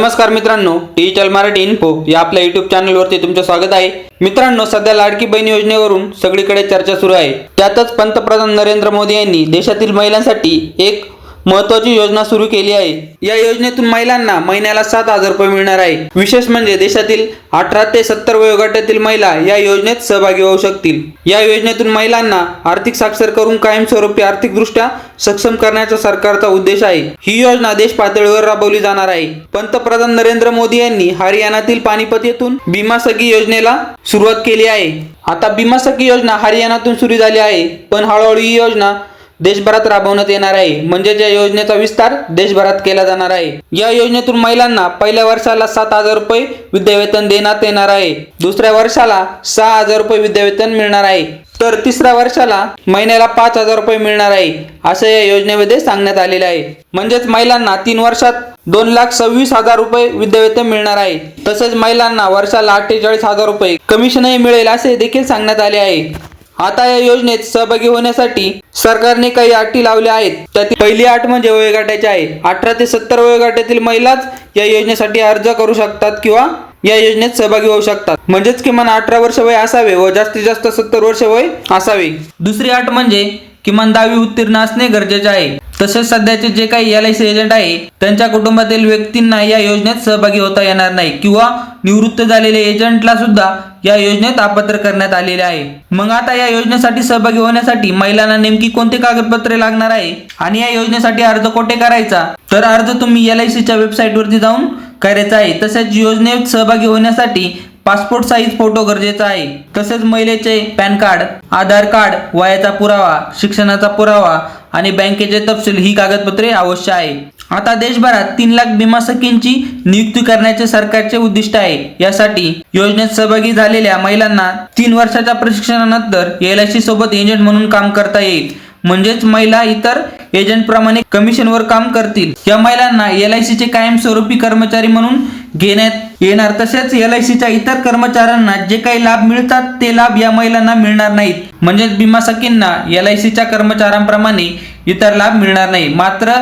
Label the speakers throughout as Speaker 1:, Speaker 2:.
Speaker 1: नमस्कार मित्रांनो digital Marathi info या आपल्या युट्यूब चॅनलवरती तुमचं स्वागत आहे. मित्रांनो सध्या लाडकी बहीण योजनेवरून सगळीकडे चर्चा सुरू आहे. त्यातच पंतप्रधान नरेंद्र मोदी यांनी देशातील महिलांसाठी एक महत्वाची योजना सुरू केली आहे. या योजनेतून महिलांना महिन्याला सात हजार रुपये मिळणार आहे. विशेष म्हणजे देशातील अठरा ते सत्तर वयोगटातील महिला या योजनेत सहभागी होऊ शकतील. या योजनेतून महिलांना आर्थिक साक्षर करून कायमस्वरूपी आर्थिकदृष्ट्या सक्षम करण्याचा सरकारचा उद्देश आहे. ही योजना देश पातळीवर राबवली जाणार आहे. पंतप्रधान नरेंद्र मोदी यांनी हरियाणातील पानिपत येथून भीमा सखी योजनेला सुरुवात केली आहे. आता भीमा सखी योजना हरियाणातून सुरू झाली आहे. पण हळूहळू ही योजना देशभरात राबवण्यात येणार आहे. म्हणजेच या योजनेचा विस्तार देशभरात केला जाणार आहे. या योजनेतून महिलांना पहिल्या वर्षाला सात हजार रुपये विद्यावेतन देण्यात येणार आहे. दुसऱ्या वर्षाला सहा हजार रुपये विद्यावेतन मिळणार आहे. तर तिसऱ्या वर्षाला महिन्याला पाच हजार रुपये मिळणार आहे. असं या योजनेमध्ये सांगण्यात आलेले आहे. म्हणजेच महिलांना तीन वर्षात दोन लाख सव्वीस हजार रुपये विद्यावेतन मिळणार आहे. तसेच महिलांना वर्षाला अठ्ठेचाळीस हजार रुपये कमिशनही मिळेल असे देखील सांगण्यात आले आहे. आता या योजनेत सहभागी होण्यासाठी सरकारने काही अटी लावल्या आहेत. त्यातील पहिली अट म्हणजे वयोगटाची आहे. अठरा ते सत्तर वयोगटातील महिलाच या योजनेसाठी अर्ज करू शकतात किंवा या योजनेत सहभागी होऊ शकतात. म्हणजेच किमान अठरा वर्ष वय असावे व जास्तीत जास्त सत्तर वर्ष वय असावे. दुसरी अट म्हणजे किमान दहावी उत्तीर्ण असणे गरजेचे आहे. तसेच सध्याचे जे काही एल आय सी एजंट आहे त्यांच्या कुटुंबातील व्यक्तींना या योजनेत सहभागी होता येणार नाही किंवा निवृत्त झालेले एजंटला सुद्धा या योजनेत अपात्र करण्यात आलेले आहे. मग आता या योजनेसाठी सहभागी होण्यासाठी महिलांना नेमकी कोणती कागदपत्रे लागणार आहे आणि या योजनेसाठी अर्ज कोठे करायचा? तर अर्ज तुम्ही एल आय सीच्या वेबसाईटवरती जाऊन करायचा आहे. तसेच योजनेत सहभागी होण्यासाठी पासपोर्ट साईज फोटो गरजेचा आहे. तसेच महिलेचे पॅन कार्ड आधार कार्ड वयाचा पुरावा शिक्षणाचा पुरावा आणि बँकेचे तपशील ही कागदपत्रे आवश्यक आहे. आता देशभरात तीन लाख विमा सखींची नियुक्ती करण्याचे सरकारचे उद्दिष्ट आहे. यासाठी योजनेत सहभागी झालेल्या महिलांना तीन वर्षाच्या प्रशिक्षणानंतर एल आय सी सोबत एजंट म्हणून काम करता येईल. म्हणजेच महिला इतर एजंट प्रमाणे कमिशनवर काम करतील. या महिलांना एल आय सीचे कायमस्वरूपी कर्मचारी म्हणून घेण्यात येणार. तसेच एल आय सीच्या इतर कर्मचाऱ्यांना जे काही लाभ मिळतात ते लाभ या महिलांना मिळणार नाहीत. म्हणजेच विमा सखींना एल आय सीच्या कर्मचाऱ्यांप्रमाणे इतर लाभ मिळणार नाही. मात्र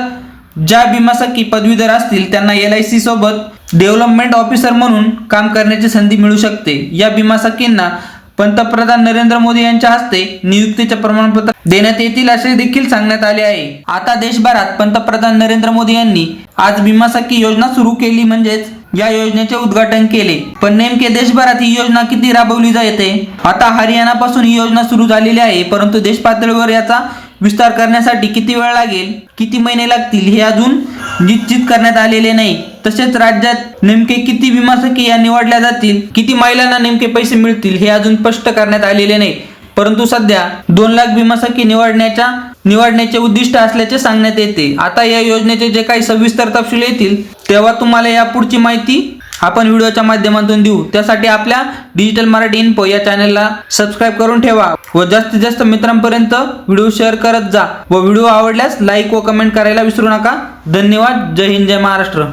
Speaker 1: ज्या भीमा पदवीधर असतील त्यांना एल आय सी सोबत डेव्हलपमेंट ऑफिसर म्हणून काम करण्याची संधी मिळू शकते. या भीमा पंतप्रधान नरेंद्र मोदी यांच्या हस्ते नियुक्तीचे प्रमाणपत्र देण्यात येतील असे देखील सांगण्यात आले आहे. आता देशभरात पंतप्रधान नरेंद्र मोदी यांनी आज भीमासाकी योजना सुरू केली म्हणजेच या योजनेचे उद्घाटन केले. पण नेमके देशभरात ही योजना किती राबवली जाते? आता हरियाणापासून ही योजना सुरू झालेली आहे परंतु देश पातळीवर याचा विस्तार करण्यासाठी किती वेळ लागेल? किती महिने लागतील हे अजून निश्चित करण्यात आलेले नाही. तसेच राज्यात नेमके किती विमा सखी या निवडल्या जातील? किती महिलांना नेमके पैसे मिळतील हे अजून स्पष्ट करण्यात आलेले नाही. परंतु सध्या दोन लाख विमा सखी निवडण्याच्या निवडण्याचे उद्दिष्ट असल्याचे सांगण्यात येते. आता या योजनेचे जे काही सविस्तर तपशील येतील तेव्हा तुम्हाला या पुढची माहिती आपण व्हिडिओच्या माध्यमातून देऊ. त्यासाठी आपल्या डिजिटल मराठी इन्फो या चॅनलला सबस्क्राईब करून ठेवा व जास्तीत जास्त मित्रांपर्यंत व्हिडिओ शेअर करत जा व व्हिडिओ आवडल्यास लाईक व कमेंट करायला विसरू नका. धन्यवाद. जय हिंद जय महाराष्ट्र.